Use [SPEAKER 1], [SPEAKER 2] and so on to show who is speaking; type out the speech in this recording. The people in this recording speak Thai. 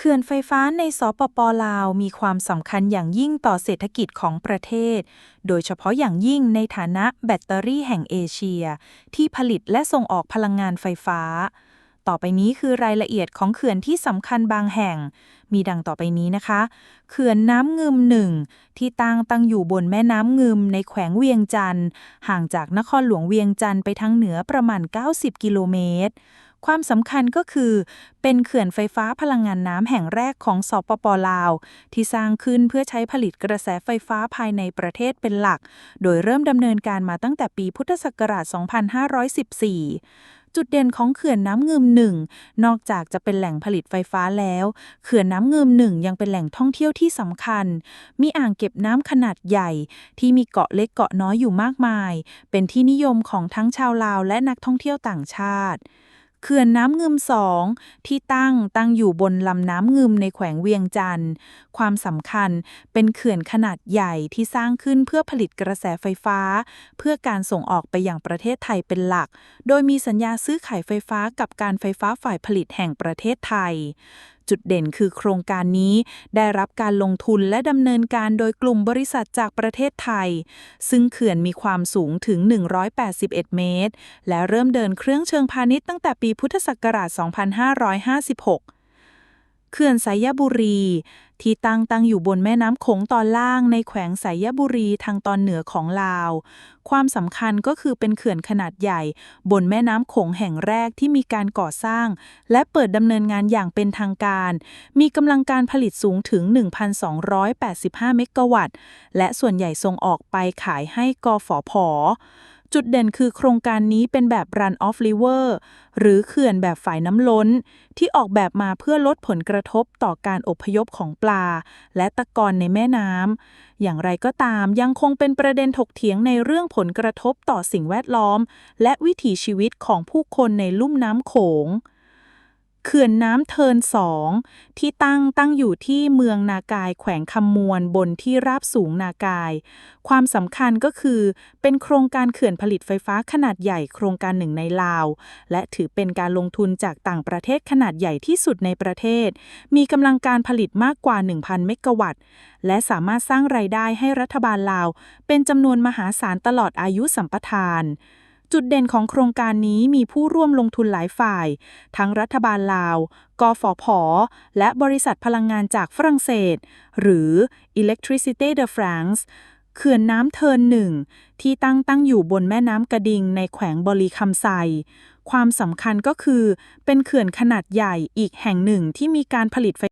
[SPEAKER 1] เขื่อนไฟฟ้าในสปปลาวมีความสำคัญอย่างยิ่งต่อเศรษฐกิจของประเทศ โดยเฉพาะอย่างยิ่งในฐานะแบตเตอรี่แห่งเอเชีย ที่ผลิตและส่งออกพลังงานไฟฟ้า ต่อไปนี้คือรายละเอียดของเขื่อนที่สำคัญบางแห่ง มีดังต่อไปนี้นะคะ เขื่อนน้ำงึมหนึ่งที่ตั้งตั้งอยู่บนแม่น้ำงึมในแขวงเวียงจันทร์ห่างจากนครหลวงเวียงจันทร์ไปทางเหนือประมาณ 90 กิโลเมตรความสำคัญก็คือ เป็นเขื่อนไฟฟ้าพลังงานน้ำแห่งแรกของสปปลาว ที่สร้างขึ้นเพื่อใช้ผลิตกระแสไฟฟ้าภายในประเทศเป็นหลัก โดยเริ่มดำเนินการมาตั้งแต่ปีพุทธศักราช 2514 จุดเด่นของเขื่อนน้ำงึมหนึ่งนอกจากจะเป็นแหล่งผลิตไฟฟ้าแล้ว เขื่อนน้ำงึมหนึ่งยังเป็นแหล่งท่องเที่ยวที่สำคัญ มีอ่างเก็บน้ำขนาดใหญ่ ที่มีเกาะเล็กเกาะน้อยอยู่มากมาย เป็นที่นิยมของทั้งชาวลาวและนักท่องเที่ยวต่างชาติ เขื่อนน้ำงึมสองที่ตั้งตั้งอยู่บนลำน้ำงึมในแขวงเวียงจันทร์ ความสำคัญเป็นเขื่อนขนาดใหญ่ที่สร้างขึ้นเพื่อผลิตกระแสไฟฟ้า เพื่อการส่งออกไปอย่างประเทศไทยเป็นหลัก โดยมีสัญญาซื้อขายไฟฟ้ากับการไฟฟ้าฝ่ายผลิตแห่งประเทศไทย จุดเด่นคือโครงการนี้ ได้รับการลงทุนและดำเนินการโดยกลุ่มบริษัทจากประเทศไทย ซึ่งเขื่อนมีความสูงถึง 181 เมตร และเริ่มเดินเครื่องเชิงพาณิชย์ตั้งแต่ปีพุทธศักราช 2556 เขื่อนสายบุรี ที่ตั้งตั้งอยู่บนแม่น้ำโขงตอนล่างในแขวงสายบุรีทางตอนเหนือของลาว ความสำคัญก็คือเป็นเขื่อนขนาดใหญ่ บนแม่น้ำโขงแห่งแรกที่มีการก่อสร้าง และเปิดดำเนินงานอย่างเป็นทางการ มีกำลังการผลิตสูงถึง 1,285 เมกะวัตต์ และส่วนใหญ่ส่งออกไปขายให้กฟผ จุดเด่นคือโครงการนี้เป็นแบบ run off river หรือเขื่อนแบบฝ่ายน้ำล้น ที่ออกแบบมาเพื่อลดผลกระทบต่อการอพยพของปลา และตะกอนในแม่น้ำ อย่างไรก็ตามยังคงเป็นประเด็นถกเถียงในเรื่องผลกระทบต่อสิ่งแวดล้อม และวิถีชีวิตของผู้คนในลุ่มน้ำโขง ขื่อนน้ำเทินสองที่ตั้งตั้งอยู่ที่เมืองนากายแขวงคำมวนบนที่ราบสูงนากาย ความสำคัญก็คือ เป็นโครงการเขื่อนผลิตไฟฟ้าขนาดใหญ่โครงการหนึ่งในลาว และถือเป็นการลงทุนจากต่างประเทศขนาดใหญ่ที่สุดในประเทศ มีกำลังการผลิตมากกว่า 1,000 เมกะวัตต์ และสามารถสร้างไรายได้ให้รัฐบาลลาว เป็นจำนวนมหาศาลตลอดอายุสัมปทาน จุดเด่นของโครงการนี้มีผู้ร่วมลงทุนหลายฝ่าย ทั้งรัฐบาลลาว กฟผ และบริษัทพลังงานจากฝรั่งเศส หรือ Electricité de France เขื่อนน้ำเทินหนึ่ง ที่ตั้งตั้งอยู่บนแม่น้ำกระดิงในแขวงบรีคำไซ ความสำคัญก็คือ เป็นเขื่อนขนาดใหญ่อีกแห่งหนึ่งที่มีการผลิตไฟ